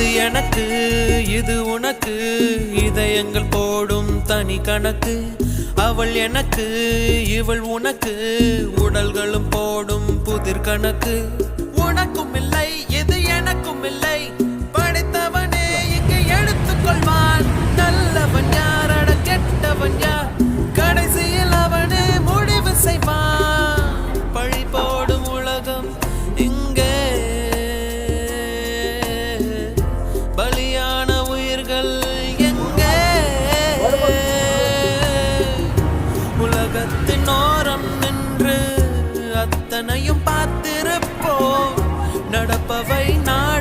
அது எனக்கு இது உனக்கு. இதயங்கள் போடும் தனி கணக்கு. அவள் எனக்கு இவள் உனக்கு. உடல்களும் போடும் புதிர் கணக்கு. காற்று அத்தனையும் பார்த்திருப்போ நடப்பவை நாள்